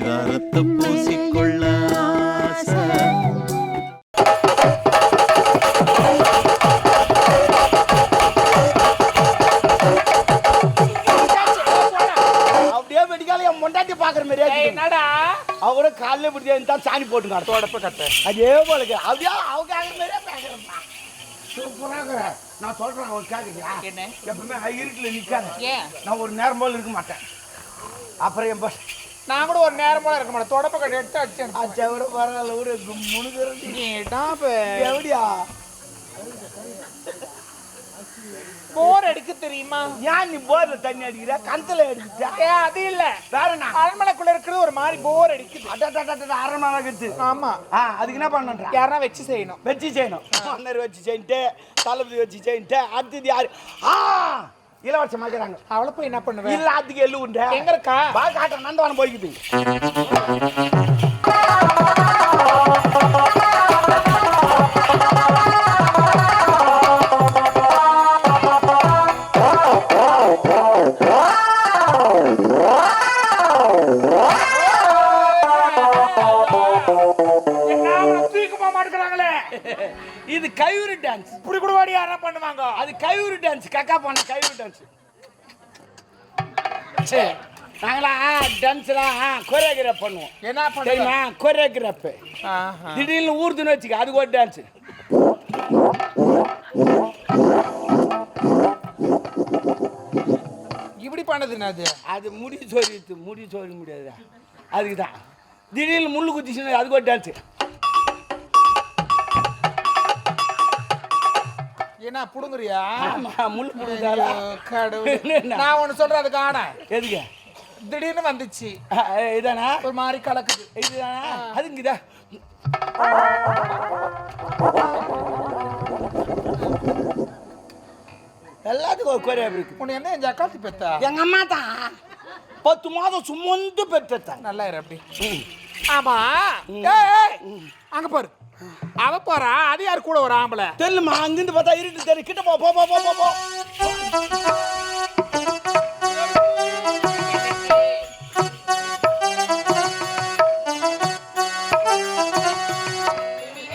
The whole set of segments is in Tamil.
பரிதாரத்தை பூசிக்கொள்ள மொண்டாட்டி பாக்குற இருக்குது. என்னடா? அவட காலையில இப்படி தான் சாணி போட்டுங்க தொடப்ப கட்ட அதே போல. அப்படியே அவங்க மாதிரியே பேசுறப்பா. நான் சொல்றேன் அவன் கேக்குறியா என்ன? எப்பவுமே இருட்டுல நிக்காத. ஏன்? நான் ஒரு நேரம் போல இருக்க மாட்டேன். அப்புறம் என் பஸ் நான் கூட ஒரு நேரம் போல இருக்க மாட்டேன். தொடப்ப கட்ட எடுத்து அடிச்சேன். செவர பரவாயில்ல ஒரு ஏடா பே எப்படியா போர் அடிக்க தெரியுமா? ஏன் நீ போர்ல தண்ணி அடிக்கிற? கணத்துல அடிக்கிட்டா ஏ அது இல்ல. வேற என்ன? அரண்மனைக்குள்ள இருக்கிறது ஒரு மாதிரி போர் அடிக்குது. அட்டா அரை மணி கத்து ஆமா. ஆ அதுக்கு என்ன பண்ணன்றா யாரா வச்சு செய்யணும். வச்சு செய்யணும். மன்னர் வச்சு செய்யிட்டு தளபதி வச்சு செய்யிட்டு அடுத்தது யாரு? ஆ! இளவரசமாக்குறாங்க அவளை போய் என்ன பண்ணுவேன் எல்லாத்துக்கும் எள்ளு உண்டு? எங்க இருக்கா பா காட்ட நந்தவனம் போய்க்குது. இது கையூரு டான்ஸ் இப்படி கூட வாடி யாரா பண்ணுவாங்க? அது கையூரு டான்ஸ் கக்கா பண்ண கையூரு டான்ஸ் சரி நாங்களா டான்ஸ்லாம் கொரியோகிராஃப் பண்ணுவோம். என்ன தெரியுமா? கொரியோகிராஃப். திடீர்னு ஊர்துன்னு வச்சுக்க அதுக்கு ஒரு டான்ஸ் இப்படி பண்ணது என்னது அது? முடி சோறித்து முடி சோரி முடியாது அதுக்கு தான் திடீர்னு முள்ளு குத்திச்சுன்னு அதுக்கு ஒரு டான்ஸ் என்ன புடுங்குறியா? ஆமா முள்ளு புடுங்குதாரா ஐயோ, கடவுளே. நான் ஒண்ணு சொல்றேன் அதுக்கு ஆட எதுக்கு? திடீர்னு வந்துச்சு. இதானா? ஒரு மாதிரி கலக்குது. இதுதானா? அதுங்குதா? எல்லாத்துக்கும் ஒரு குறையா இருக்கு. உன்னை என்ன என் ஜக்காத்தி பெத்தா? எங்க அம்மா தான் பத்து மாதம் சுமந்து பெற்றாங்க நல்லா இரு அப்படி. ஆமா. அங்க பாரு. அவ போறா அது யார் கூட ஒரு ஆம்பளை? தெரியலமா அங்கிருந்து பார்த்தா இருட்டு தெரியும் கிட்ட போ போ போ போ போ போ.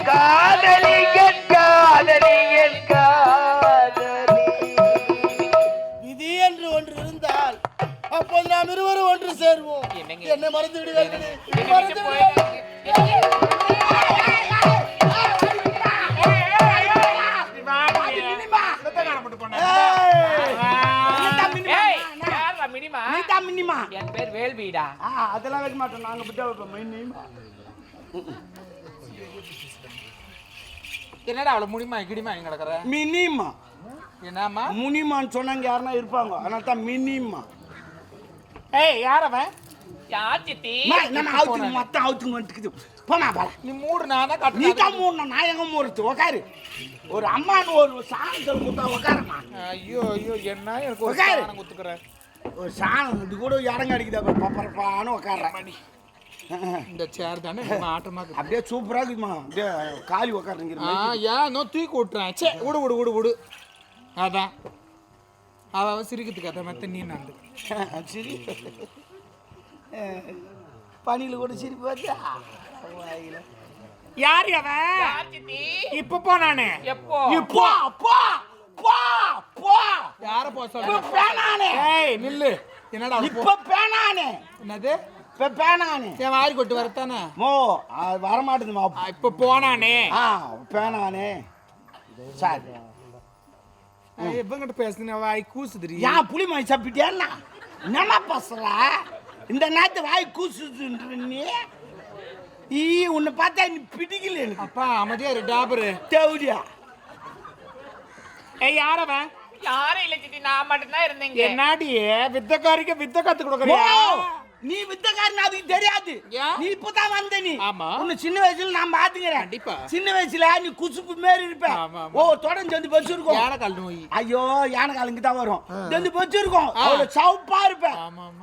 காதலிகள் காதலிகள் காதலி விதி என்று ஒன்று இருந்தால் அப்போது நாம் இருவரும் ஒன்று சேர்வோம்? என்னை மறந்து விடுவார்கள் மறந்து விடுவார்கள் மின்னிமா என் பேர் வேல்வீடா. ஆ அதெல்லாம் வைக்க மாட்டோம். நாங்க விட்டா வைப்போம் என்னடா அவளை முடியுமா கிடிமா எங்க கிடக்குற மினிமா. என்னம்மா? முனிமான்னு சொன்னாங்க யாருன்னா இருப்பாங்க. அதனால தான் மினிமா. ஏய் யார் அவன்? யார் சித்தி. நம்ம அவுத்துக்கு மொத்தம் அவுத்துக்கு வந்துக்குது போமா பால நீ மூடு நான் தான் நீ நான் எங்க மூடுறது? உக்காரு. ஒரு அம்மான்னு ஒரு சாணத்தில் முட்டா உக்காரமா ஐயோ ஐயோ என்ன? எனக்கு. சாணம் குத்துக்கிறேன் ஒரு சாணம் இது கூட இடம் கிடைக்குது பப்பரப்பான்னு உக்காடுறேன் இந்த சேர் தானே? நம்ம ஆட்டமா. அப்படியே சூப்பரா இருக்குமா? அப்படியே காலி உக்காருங்கிற ஆ ஏன் நோ தூக்கி விட்டுறேன். சே விடு விடு விடு விடு. அதான். அவ அவ சிரிக்கிறதுக்கு அதை மத்த நீ நண்டு சரி. பனியில் கூட சிரிப்பு பார்த்தா யார் அவன் இப்ப போனானே எப்போ? இப்போ போ போ போ. யார போ சொல்ற? பேனானே. ஏய் நில்லு. என்னடா இப்ப பேனானே. என்னது? இப்ப பேனானே. என் வாரி கொட்டு வரத்தானே? மோ அது வரமாட்டேதுமா ஆ, இப்ப போனானே. ஆ பேனானே. சரி. எப்பங்கிட்ட பேசுன வாய் கூசுதுரி ஏன் புளி மணி சாப்பிட்டியா என்னம்மா பசல இந்த நேரத்து வாய் கூசுதுன்ற நீ? ஈ உன்னை பார்த்தா நீ பிடிக்கல எனக்கு. அப்பா அமைதியா இரு டாபரு. தேவடியா. ஏய் யார் அவன் யாரும் இல்ல சித்தி நான் மட்டும்தான் இருந்தீங்க என்னாடி? வித்தக்காரிக்கு வித்த கத்து கொடுக்குறியா? நீ வித்தக்காரன் அதுக்கு தெரியாது? நீ இப்பதான் வந்த நீ ஆமா. உன்னை சின்ன வயசுல நான் பாத்துக்கிறேன். கண்டிப்பா. சின்ன வயசுல நீ குசுப்பு மாரி இருப்ப. ஓ தொடர்ந்து வந்து பஸ் இருக்கும் நோய். ஐயோ யானை காலுங்க தான் வரும். வந்து பஸ் இருக்கும் அவ்வளவு சவப்பா இருப்ப.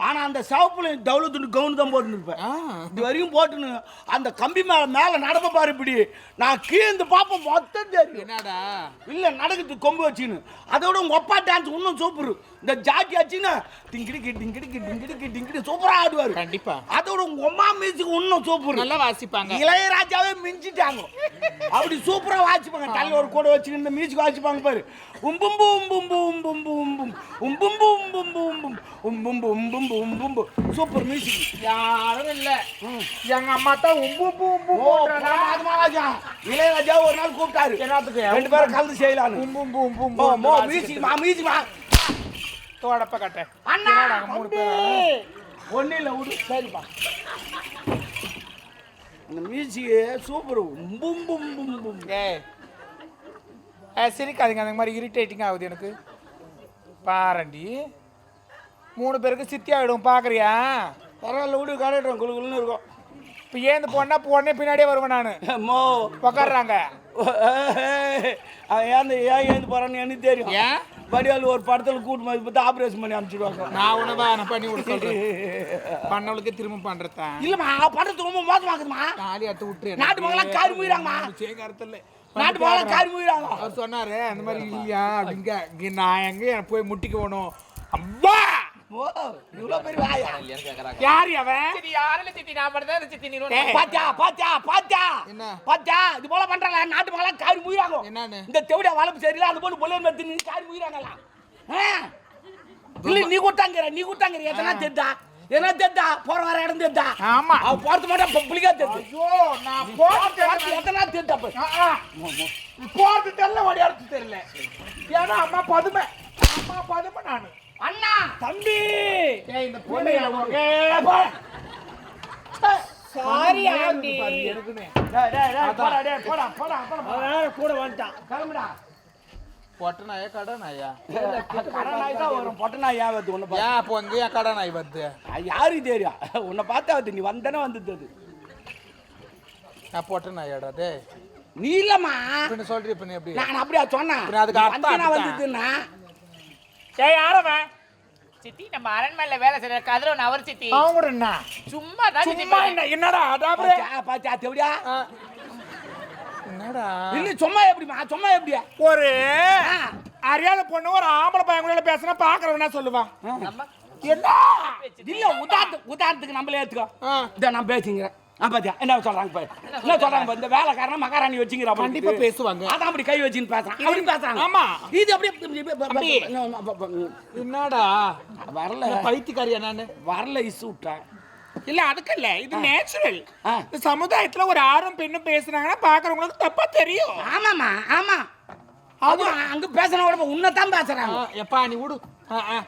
ஆனா அந்த சவப்புல தௌலத்துண்டு கவுன் தான் போட்டுன்னு இருப்பேன். இது வரைக்கும் போட்டுன்னு அந்த கம்பி மேல மேல நடப்ப பாரு இப்படி. நான் கீழ்ந்து பாப்பேன் மொத்தம் தெரியும். என்னடா? இல்ல நடக்குது கொம்பு வச்சுன்னு. அதோட உங்க அப்பா டான்ஸ் இன்னும் சூப்பர். இந்த ஜாக்கி ஆச்சுன்னா டிங்கிடிக்கு டிங்கிடிக்கு டிங்கிடிக்கு டிங்கிடி சூப்பரா ஆடுவாரு கண்டிப்பா. அதை விட உங்க அம்மா மியூசிக் இன்னும் சூப்பர். நல்லா வாசிப்பாங்க. இளையராஜாவே மிஞ்சிட்டாங்க. அப்படி சூப்பரா வாசிப்பாங்க. தலையில ஒரு கூட வச்சுக்கிட்டு மியூசிக் வாசிப்பாங்க பாரு. உம்பும்பு உம்பும்பு உம்பும்பு உம்பும் உம்பும்பு உம்பும்பு உம்பும் உம்பும்பு உம்பும்பு உம்பும்பு சூப்பர் மியூசிக் யாரும் இல்ல. எங்க அம்மா தான் உம்பு உம்பு உம்பு ஓ போடுறாங்க. மகாராஜா இளையராஜா ஒரு நாள் கூப்பிட்டாரு. என்னத்துக்கு? ரெண்டு பேரும் கலந்து செய்யலான்னு. உம்பு உம்பு உம்பு மோ உம்பு மோ வாசிக்கிறது. மியூசிக் மா மியூசிக் மா. தோடப்ப கட்ட. அண்ணா! மூணு பேரும் ஒன்றும் இல்லை விடு சரிப்பா. அந்த மியூசிக் சூப்பர் பும் பும் பும் பும். ஏ சிரிக்காதீங்க அந்த மாதிரி இரிட்டேட்டிங் ஆகுது எனக்கு. பாரண்டி மூணு பேருக்கு சித்தி ஆகிடும் பார்க்குறியா பரவாயில்ல விடு காட்டிடுறோம் குழு குழுன்னு இருக்கும். இப்போ ஏந்து போனா போனே பின்னாடியே வருவேன் நான். மோ. உக்காடுறாங்க அவன் ஏன் ஏன் ஏந்து போறான்னு எனக்கு தெரியும். ஏன்? வடிவால் ஒரு படத்தில் கூட்டு பார்த்து ஆப்ரேஷன் பண்ணி அனுப்பிச்சிடுவாங்க. நான் உனவா நான் பண்ணி விட சொல்றேன். பண்ணவளுக்கு திரும்ப பண்றதா? இல்லைம்மா படத்துக்கு ரொம்ப மோசமாக்குதுமா தாலி அறுத்து விட்டுரு நாட்டு மகளாம் காரி மூயிறாங்கம்மா. சேகரத்தில் நாட்டு மகளாம் காரி மூயிறாங்க அவர் சொன்னாரு அந்த மாதிரி இல்லையா? அப்படிங்க. நான் எங்க போய் முட்டிக்கு போகணும். அவ்வா ஓ இவ்வளோ பெரிய வாயா? யார் அவன் சித்தி நான் தான் சித்தி நீ. பாத்தியா பாத்தியா பாத்தியா? என்ன? பாத்தியா இது போல பண்றாங்க நாட்டு மகளாம் காரி என்னன்னு? இந்த தெவிட வளர்ப்பு சரியில்லை அந்த பொண்ணு பொல்லையன் மத்தி நீ காரி மூயிறாங்களா இல்ல நீ கூட்டாங்கிற நீ கூட்டாங்கிற. எதனா தெரிதா? எதனா தெரிதா? போற வர இடம் தெரிதா? ஆமா. அவ போறது மட்டும் பப்ளிக்கா தெரியுது ஐயோ நான் போறது எதனா தெரிதா. போறது தெரியல ஓடியாடுறது தெரியல. ஏன்னா அம்மா பதுமை. அம்மா பதுமை நானு. அண்ணா! தம்பி! இந்த பொண்ணு சாரி ஆண்டி கூட வந்துட்டான் கிளம்புடா. பொட்ட நாயா கடை நாயா கடை நாய் தான் வரும். பொட்ட நாய் ஏன் வருது? உன்னை ஏன் அப்போ வந்து வருது? யாருக்கு தெரியும்? உன்னை பார்த்தா வருது நீ வந்தனே வந்தது அது. நான் பொட்ட நாயாடா டே நீ இல்லம்மா. இப்ப சொல்றீ இப்ப நீ எப்படி? நான் அப்படியா சொன்னேன்? அதுக்கு அர்த்தம். வந்ததுன்னா ஏய் யாரவன் சித்தி நம்ம அரண்மனையில வேலை செய்யற கதிரவன் அவர் சித்தி. அவன் கூட என்ன சும்மா தான் சித்தி சும்மா என்ன என்னடா அடாபரே பாத்தியா பாத்தியா தெவிடா என்னடா? இல்ல சும்மா எப்படிமா சும்மா எப்படியா ஒரு ஆ. அறியாத பொண்ணு ஒரு ஆம்பளை பையன் கூட பேசினா பாக்குறவனா சொல்லுவான். நம்ம என்ன? இல்ல உதாரணத்துக்கு உதாரணத்துக்கு நம்மளே ஏத்துக்கோ ஆ. இதை நான் பேசிங்கிறேன் ஆ பாத்தியா? என்ன சொல்றாங்க பாரு? என்ன சொல்றாங்க? பாரு, இந்த வேலைக்காரன மகாராணி வச்சுங்கிற கண்டிப்பா பேசுவாங்க. அதான் அப்படி கை வச்சுன்னு பேசுறான். அப்படி பேசுறாங்க. ஆமா. இது அப்படியே என்னடா? வரல. பைத்தியக்காரியா நானு? வரல இசு விட்டேன் இல்ல அதுக்கு இல்ல. இது நேச்சுரல். இந்த சமுதாயத்துல ஒரு ஆணும் பெண்ணும் பேசுனாங்கன்னா பாக்குறவங்களுக்கு தப்பா தெரியும். ஆமாமா ஆமா. அது அங்க பேசின கூட உன்னதான் பேசுறாங்க. எப்பா நீ விடு. ஆ, ஆ.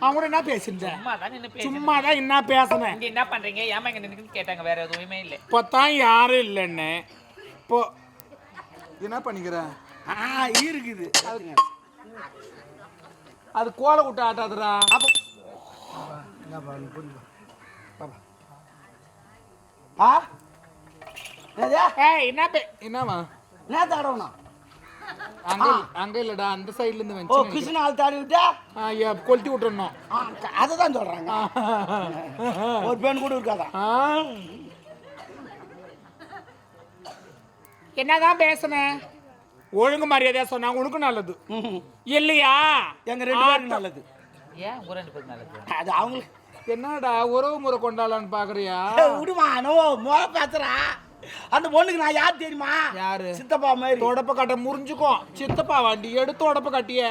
அவங்க கூட என்ன பேசிருந்த சும்மா தான் நின்னு பேச சும்மா தான் என்ன பேசினேன் இங்க என்ன பண்றீங்க? ஏமா இங்க நின்னு கேட்டாங்க வேற எதுவுமே இல்ல. இப்போத்தான் யாரும் இல்லைன்னு. இப்போ என்ன பண்ணிக்கிற? ஆ இருக்குது. அது கோலை விட்டு ஆட்டாதுடா. அப்போ ஆ? என்னது? ஏய். என்ன பே என்னவா என்ன தடவணும் அங்க இல்ல- அங்க இல்லடா அந்த சைடுல இருந்து ஓ கிருஷ்ண ஆள் தாடி விட்டா? ஐயா கொளுத்தி விட்டுறணும். சொல்றாங்க. ஒரு பெண் கூட இருக்காதா. என்னதான் பேசுனேன் ஒழுங்கு மரியாதையா சொன்னா உனக்கு நல்லது. இல்லையா? எங்க ரெண்டு நல்லது. ஏன் உங்க ரெண்டு பேருக்கு நல்லது? அது அவங்களுக்கு என்னடா உறவு முறை கொண்டாடலான்னு பாக்குறியா? நோ மோத பேசுறா. அந்த பொண்ணுக்கு நான் யார் தெரியுமா? யாரு? சித்தப்பா மாதிரி. தொடப்ப கட்ட முறிஞ்சுக்கும் சித்தப்பா வண்டி எடுத்து உடப்ப கட்டிய.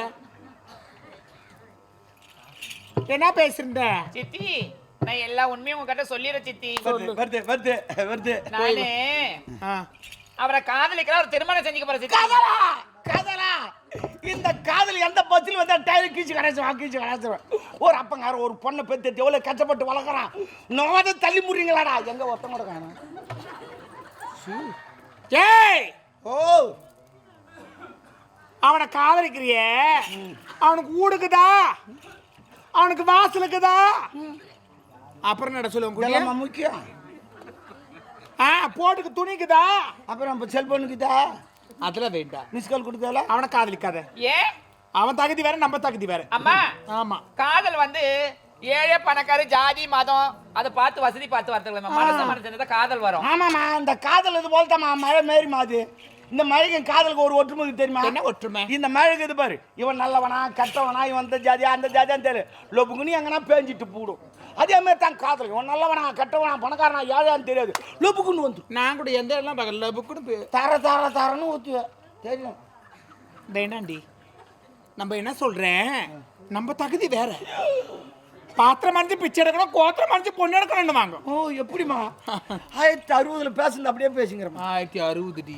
என்ன பேசுறீங்க? சித்தி நான் எல்லா உண்மையும் உங்ககிட்ட சொல்லிடுறேன் சித்தி. வருது வருது வருது நானு ஆ. அவரை காதலிக்கிற ஒரு திருமணம் செஞ்சுக்க போறேன் சித்தி. காதலா? காதலா? இந்த காதல் எந்த பஸ்ஸில் வந்தா டயர் கீச்சு கடைச்சுவான் கீச்சு கடைச்சுவான் ஒரு அப்பங்கார ஒரு பொண்ணை பெத்து எவ்வளோ கஷ்டப்பட்டு வளர்க்குறான். நோத தள்ளி முறீங்களாடா எங்க ஒருத்தன் கூட காணும். ஏய்! ஓ! அவனை காதலிக்கிறியே? அவனுக்கு ஊடுக்குதா? அவனுக்கு வாசலுக்குதா? அப்புறம் நட சொல்லுவாங்க இதெல்லாமா முக்கியம்? ஆ போட்டுக்கு துணிக்குதா? அப்புறம் இப்போ செல்போனுக்குதா அதுல வேண்டாம். மிஸ் கால் கொடுத்தால அவனை காதலிக்காத. ஏன்? அவன் தகுதி வேற நம்ம தகுதி வேற. அம்மா ஆமா. காதல் வந்து ஏழை பணக்காரு ஜாதி மதம் அதை பார்த்து வசதி பார்த்து வரதுல மனசு மனசு காதல் வரும். ஆமாம்மா இந்த காதல் இது போல்தாம்மா மழை மாரி மாது இந்த மழைக்கு காதலுக்கு ஒரு ஒற்றுமை தெரியுமா? என்ன ஒற்றுமை? இந்த மழைக்கு இது பாரு இவன் நல்லவனா கெட்டவனா இவன் இந்த ஜாதியா அந்த ஜாதியான்னு தெரியும் லொப்புக்குன்னு எங்கன்னா பேஞ்சிட்டு போடும். அதே மாதிரி தான் காதல். இவன் நல்லவனா கெட்டவனா பணக்காரனா ஏழையான்னு தெரியாது. லொப்புக்குன்னு வந்து. நான் கூட எந்த இடம்லாம் பார்க்கல. புக்குன்னு தர தர தரன்னு ஊற்றுவேன் தெரியும். வேணாண்டி நம்ம என்ன சொல்றேன்? நம்ம தகுதி வேற. பாத்திரம் மறைஞ்சு பிச்சை எடுக்கணும் கோத்திரம் மறைஞ்சு பொண்ணு எடுக்கணும் வாங்க. ஓ எப்படிம்மா? ஆயிரத்தி அறுபதுல பேசுனது அப்படியே பேசுங்கிறம்மா ஆயிரத்தி அறுபது டி.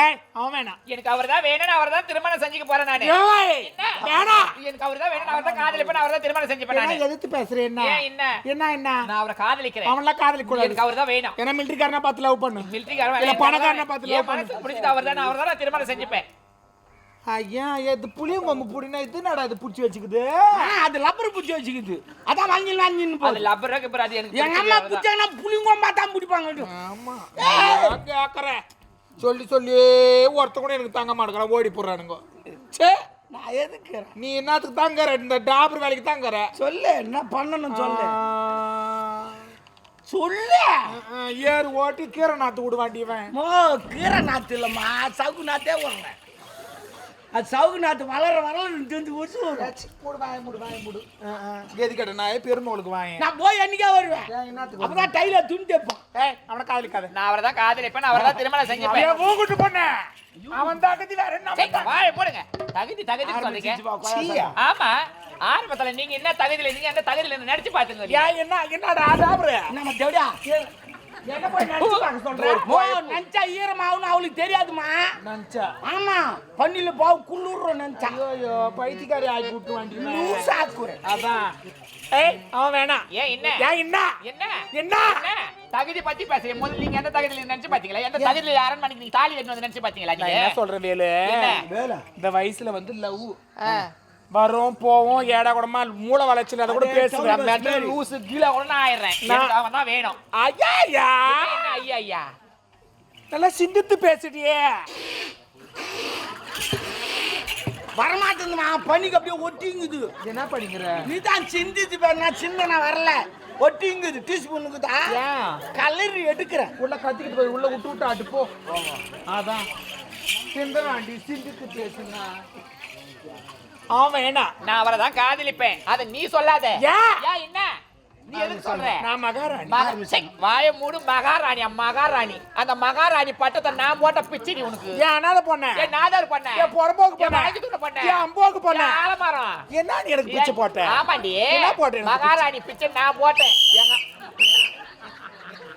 ஏய் அவன் வேணாம். எனக்கு அவர் தான் வேணும் அவர் தான் திருமணம் செஞ்சுக்க போறேன் நானு. ஏய், வேணாம் எனக்கு அவர் தான் வேணும் அவர் தான் காதலிப்பேன் அவர் தான் திருமணம் செஞ்சுப்பேன் நானு எதிர்த்து பேசுறேன் என்ன? என்ன? என்ன என்ன? நான் அவரை காதலிக்கிறேன். அவன்லாம் காதலிக்க கூடாது எனக்கு அவர் தான் வேணும் ஏன்னா மிலிட்டரிக்காரனை பார்த்து லவ் பண்ணு? மிலிட்டரிக்காரன் இல்ல பணக்காரனை பார்த்து love பண்ணு? பிடிச்சது அவர் தான் அவர் தான் நான் திருமணம் செஞ்சுப்பேன். ஐயா இது புளியும் கொம்பு புடினா இது நடா இது புடிச்சு வச்சுக்குது? அது லப்பர் பிடிச்சி வச்சுக்குது. அதான் வாங்கி வாங்கின்னு அது போகுது. லப்பர் கிப்பர் அது எனக்கு எங்க அம்மா. பிடிச்சாங்கன்னா புளிங்கொம்பா தான் பிடிப்பாங்க ஆமா. கேக்குறேன் சொல்லி சொல்லி ஒருத்த கூட எனக்கு தாங்க மாட்டேங்கிறான். ஓடி போடுறானுங்க. சே நான் எதுக்கு நீ என்னத்துக்கு தாங்கற? இந்த டாபர் வேலைக்கு தாங்கற? சொல்லு என்ன பண்ணணும் சொல்லு. சொல்லு. ஏறு ஓட்டி கீரை நாத்து விடுவாண்டி இவன். மோ கீரை நாத்து இல்லம்மா. சவுக்கு நாத்தே வரல அது சவுக்கு நாத்து வளர வளர திருந்து உசு மூடு வாய மூடு வாய மூடு. எது கேட்ட நான் பெருநூலுக்கு வாங்க நான் போய் என்னைக்கே வருவேன்? அப்பதான் டைலர் துணி தைப்போம். ஏய் அவனை காதலிக்காத. நான் அவரை தான் காதலிப்பேன் அவர் தான் திருமணம் செஞ்சுப்பேன். மூக்குட்டு பொண்ணு அவன் தகுதி வேற என்ன வாயை போடுங்க. தகுதி தகுதி சொல்றீங்க. ஆமா. ஆரம்பத்துல நீங்க என்ன தகுதியில இருந்தீங்க அந்த தகுதியில நடிச்சு பாத்துங்க என்ன என்னடா நம்ம தேவடியா என்ன போய் நினைச்சு பார்க்க சொல்றேன் மோ நினைச்சா ஈரமாகும்னு அவளுக்கு தெரியாதுமா நினைச்சா ஆமா பண்ணில பாவு குளிர்றோம் நினைச்சா ஐயோ பைத்தியக்காரி ஆக்கி விட்டு வாண்டி லூசா ஆக்குறேன் அதான். ஏய் அவன் வேணாம் ஏன் என்ன? ஏன் என்ன? என்ன? என்ன? தகுதி பத்தி பேசுறீங்க. முதல்ல நீங்க எந்த தகுதியில நினைச்சு பாத்தீங்களா? எந்த தகுதியில யாரும் மணிக்கு நீங்க தாலி கட்டணும் நினைச்சு பாத்தீங்களா நான் நீங்க என்ன சொல்றேன் வேலு? இந்த வயசுல வந்து லவ். வரும் போவோம் ஏடா கூடமா மூளை வளர்ச்சியில் அதை கூட சவுண்ட் மெட்டல் லூசு கீழே கூட நான் ஆயிடுறேன். அவன் தான் வேணும். ஐயா என்ன ஐயா ஐயா? நல்லா சிந்தித்து பேசிட்டியே வரமாட்டேங்குதுமா பண்ணிக்கு அப்படியே ஒட்டிங்குது. என்ன படிக்கிற? நீ தான் சிந்திச்சு பாரு நான் சிந்தனை வரல. ஒட்டிங்குது டீஸ்பூனுக்குதா? ஏன்? கலரி எடுக்கிறேன். உள்ள கத்திக்கிட்டு போய் உள்ள விட்டு விட்டு ஆட்டு போ. அதான். சிந்தனாண்டி சிந்தித்து பேசுங்க அவன் வேணாம் நான் அவரை தான் காதலிப்பேன். அதை நீ சொல்லாத. ஏன்? ஏன் என்ன? நீ எதுக்கு சொல்ற? நான் மகாராணி. வாயை மூடு மகாராணி மகாராணி. அந்த மகாராணி பட்டத்தை நான் போட்ட பிச்சிடி உனக்கு. ஏன் அனாதை பொண்ண? ஏன் நாதார் பண்ண? ஏன் புறம்போக்கு பொண்ண? தூக்க பண்ண? ஏன் அம்போக்கு பொண்ண? ஆலமரம்? என்ன நீ எனக்கு பிச்சை போட்ட? ஆமாண்டி. என்ன போட்ட மகாராணி பிச்சை நான் போட்டேன்?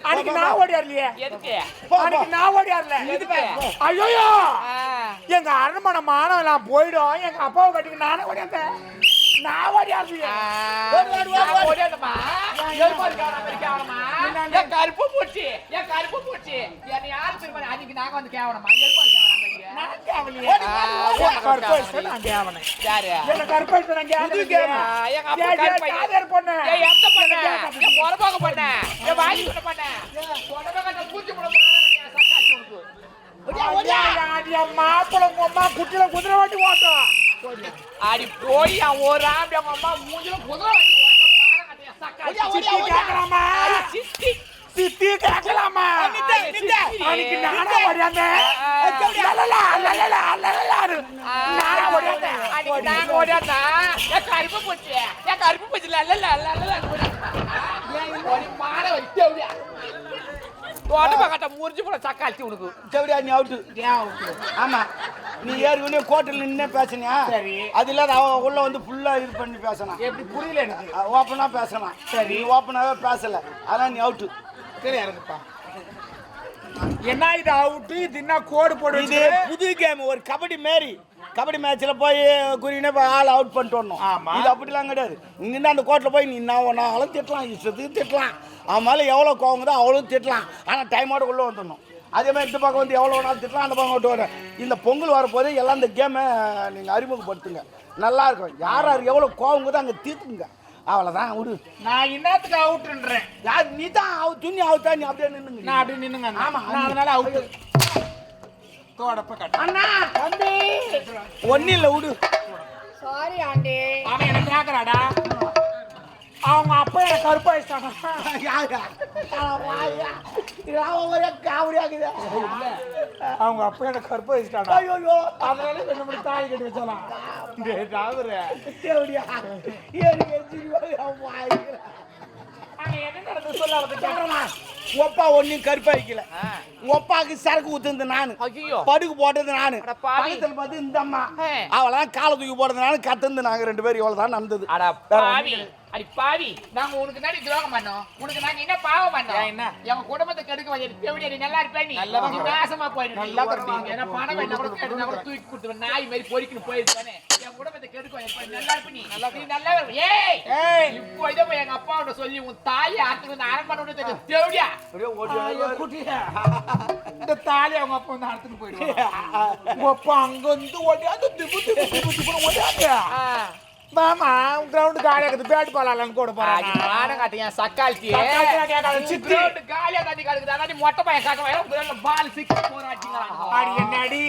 அன்னைக்கு நான் ஓடியார்லையே. எதுக்கு? அன்னைக்கு நான் ஓடியார்ல. எதுக்கு? ஐயோ. எங்க அரண்மனை மானம் எல்லாம் போயிடும் எங்க அப்பாவை கட்டிக்கு நானே ஓடியாந்தேன் நான் ஓடியார்லையே ஓடு, ஓடு, ஓடு, நான் ஓடு. ஓடியாந்தம்மா. எருமாடு கேவலம் மாதிரி கேவலமா? என் கருப்பு பூச்சி, என் கருப்பு பூச்சி. என்னை யாரு திரும்ப அன்னைக்கு நாங்க வந்து கேவலமா? எருமாடு கேவலம் மாதிரி. நான் கேவலையே. ஆ, உன் கருப்பை நான் கேவனை யாரு? என்ன கருப்பை நான் புது கேவலை கேம். ஆ, எங்க அப்பா ஏய், ஏய், கருப்பையன். காதர் பொண்ணு. மாப்பிள்ளை உங்க அம்மா குட்டியில குதிரை வாட்டி ஓட்டும் அடி போய் அவன் ஒரு ஆம்பளை அவங்க அம்மா மூஞ்சில குதிரை வண்டி ஓட்ட மானம் கட்டிய சக்காச்சி. சித்தி கேட்கலாமா. அன்னைக்கு நானா ஓடியாந்தேன் லலலா, லலலா, லலலாரு. நானா ஓடியாந்தேன் அன்னைக்கு நாங்க ஓடியாந்தா, என் கருப்பு பூச்சி, என் கருப்பு பூச்சி லல்லலன்னு ஓடியாந்தா. ஒரு மாடை வச்சு அப்படியே. உடம்பை கட்ட முறிஞ்சு போன சக்காச்சி உனக்கு. தேவடியா நீ அவுட்டு ஆமா. நீ ஏற்கனவே கோட்டில் நின்னே பேசினியா? சரி. அது இல்லாத அவன் உள்ள வந்து ஃபுல்லா இது பண்ணி பேசணும் எப்படி புரியல எனக்கு? ஓப்பனா பேசலாம் சரி. ஓப்பனாவே பேசல. அதான் நீ அவுட்டு சரி இறங்குப்பா. என்ன இது அவுட்டு இது என்ன கோடு போடு இது புது கேம் ஒரு கபடி மாரி. கபடி மேட்ச்ல போய் குறினே போய் ஆள் அவுட் பண்ணிட்டு வரணும். இது அப்படிலாம் கிடையாது. இங்கிருந்து அந்த கோர்ட்டில் போய் நீ நான் ஒன்றாலும் திட்டலாம் இஷ்டத்துக்கு திட்டலாம். அவன் மேலே எவ்வளோ கோவங்குதோ அவ்வளோ திட்டலாம். ஆனால் டைமோட உள்ளே வந்துடணும். அதே மாதிரி இந்த பக்கம் வந்து எவ்வளோ வேணாலும் திட்டலாம் அந்த பக்கம் விட்டு வர இந்த பொங்கல் வரப்போது எல்லாம் இந்த கேமை நீங்கள் அறிமுகப்படுத்துங்க. நல்லா இருக்கும். யார் யார் எவ்வளோ கோவங்குதோ அங்கே தீர்த்துங்க அவ்வளோதான் விடு. நான் என்னத்துக்கு அவுட்டுன்றேன் யார் நீ தான் அவ துணி அவுத்தா நீ அப்படியே நின்னுங்க. நான் அப்படியே நின்னுங்க. ஆமா, நான் அதனால அவுட்டு தோடப்ப கட்ட. அண்ணா தம்பி. ஒன்றும் இல்லை விடு சாரி ஆண்டி. அவன் என்ன கேக்குறாடா? அவங்க அப்பா எனக்கு கருப்பா இஷ்டம் யாரா? அட வாயா. இதெல்லாம் ஒரே காமெடியாக்குது. அவங்க அப்பா எனக்கு கருப்பா இஷ்டம் ஐயோயோ. அதனால ரெண்டு மூணு தாய் கட்டி வச்சலாம். ராகுரு தேவடியா. எனக்கு சிரிப்பா அப்பா ஒன்னும் கருப்பா வைக்கல உங்க அப்பாவுக்கு சரக்கு ஊத்துனது நானு. படுக்கு போட்டது நானு. பக்கத்துல பார்த்து இந்த அம்மா. அவளாம் காலை தூக்கி போட்டது நானு கத்துந்து நாங்க ரெண்டு பேரும் இவ்வளவுதான் நடந்தது. அட பாவி நாங்க உனக்கு நடி துரோகம் பண்ணோம். உனக்கு நாங்க என்ன பாவம் பண்ணோம்? ஏன் என்ன? எங்க குடும்பத்தை கெடுக்க வந்தது எப்படி நீ? நல்லா இருப்ப நீ தான் நாசமா போயிடு நல்லா தான். ஏன்னா பணம் வேணா கூட கேட்டு கூட தூக்கி கொடுத்துருவேன். நாய் மாதிரி பொறிக்கணும் போயிருப்பானே. என் குடும்பத்தை கெடுக்க வந்தது நல்லா இருப்ப நீ. நல்லா நீ நல்லா ஏய்! ஏய்! இப்போ இதை போய் எங்க அப்பா கிட்ட சொல்லி உன் தாலி ஆத்துக்கு வந்து அரண்மனை தெரியும் தேவடியா? இந்த தாலி அவங்க அப்பா வந்து அடுத்துட்டு போயிடுவாங்க அப்பா அங்க வந்து ஓடியாந்து திப்பு திப்பு திப்பு திப்பு ஓடியாந்து மாமா கிரவுண்ட் காலியா இருக்குது. பேட் பாலாலன்னு கூட போறாங்க என் சக்கால்த்தி சித்தி. காலியா தண்ணி கலக்குது. அதான் மொட்டை பையன் வரும் பால் சிக்கி போராட்டிங்கிறாங்க அடி என்னடி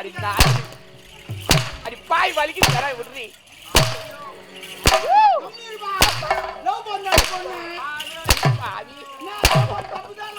அடி நாய் அடி பாய் வலிக்குது வேற விடுறி. லவ் பண்ண. பொண்ணு பாவி நான் தப்புதான்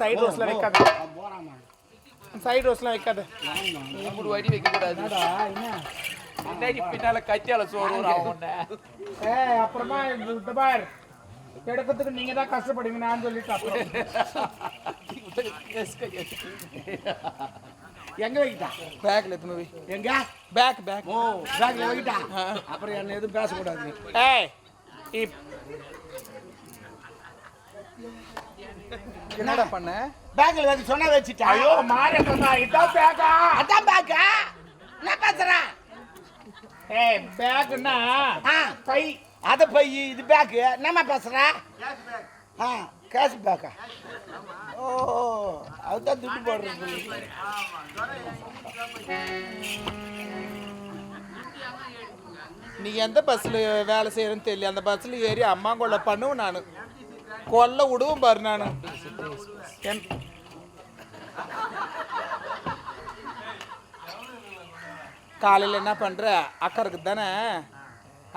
சைடு ரோஸ்ல வைக்காத சைடு ரோஸ்ல வைக்காத. இப்படி வடி வைக்க கூடாது பின்னாடி பின்னால கத்தியால சோறு ஏய் அப்புறமா இந்த பார். எடுக்கிறதுக்கு நீங்க தான் கஷ்டப்படுவீங்க நான் சொல்லிட்டு அப்புறம். எங்க வைக்கிட்டா? பேக்ல எத்தனை போய். எங்க? பேக் பேக் ஓ பேக்ல வைக்கிட்டா? அப்புறம் என்ன எதுவும் பேசக்கூடாது. ஏய் இப் என்னடா பண்ண? பேக்கில் வச்சு சொன்னா வச்சுட்டேன் ஐயோ மாரியப்பா இதான் பேக்கா அதான் பேக்கா என்ன பேசுற? ஏய் பேக்குன்னா ஆ. பை. அத பை இது பேக்கு என்னம்மா பேசுற? ஆ கேஷ் பேக்கா ஓ அதுதான் துட்டு போடுறது. நீ எந்த பஸ்ல வேலை செய்யறன்னு தெரியல. அந்த பஸ்ல ஏறி அம்மா கொள்ள பண்ணுவேன் நான். கொல்ல விடுவோம் பாரு நான் காலையில என்ன பண்ற அக்கா இருக்கு தானே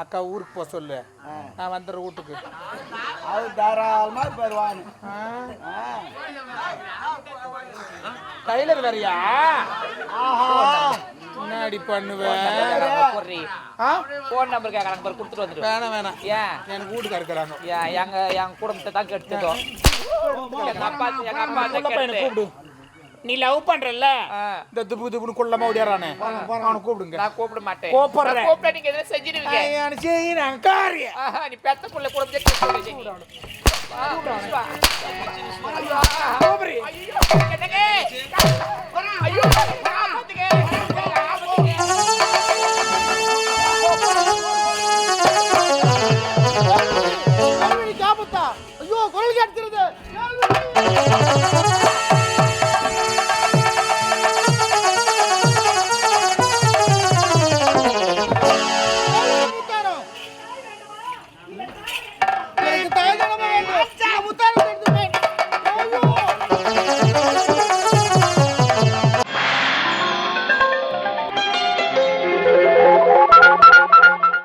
அக்கா ஊருக்கு போக சொல்லு நான் வந்துடுறேன் வீட்டுக்கு அது தாராளமா பெறுவானு ஆ. டைலர் வேறயா ஆஹா முன்னாடி பண்ணுவேன்? ஃபோன் நம்பர் கேட்கறாங்க பாரு கொடுத்துட்டு வந்துடு. வேணாம் வேணாம். ஏன் எனக்கு வீட்டுக்கு இருக்கிறாங்க. ஏன் எங்க என் குடும்பத்தை தான் கெடுத்ததோ எங்க அப்பா எங்க கூப்பிடு. நீ லவ் பண்றல்ல? ஆ. இந்த துப்பு துப்புன்னு குள்ளமா ஓடியாரானே அவனை கூப்பிடுங்க. நான் கூப்பிட மாட்டேன். கூப்பிடுறேன். நான் கூப்பிட்டா நீங்க எதுவும் செஞ்சிருவீங்க ஐயானு செய்யறேன் காரிய ஆஹா, நீ பெத்த புள்ள குடும்பத்தை கெடுத்து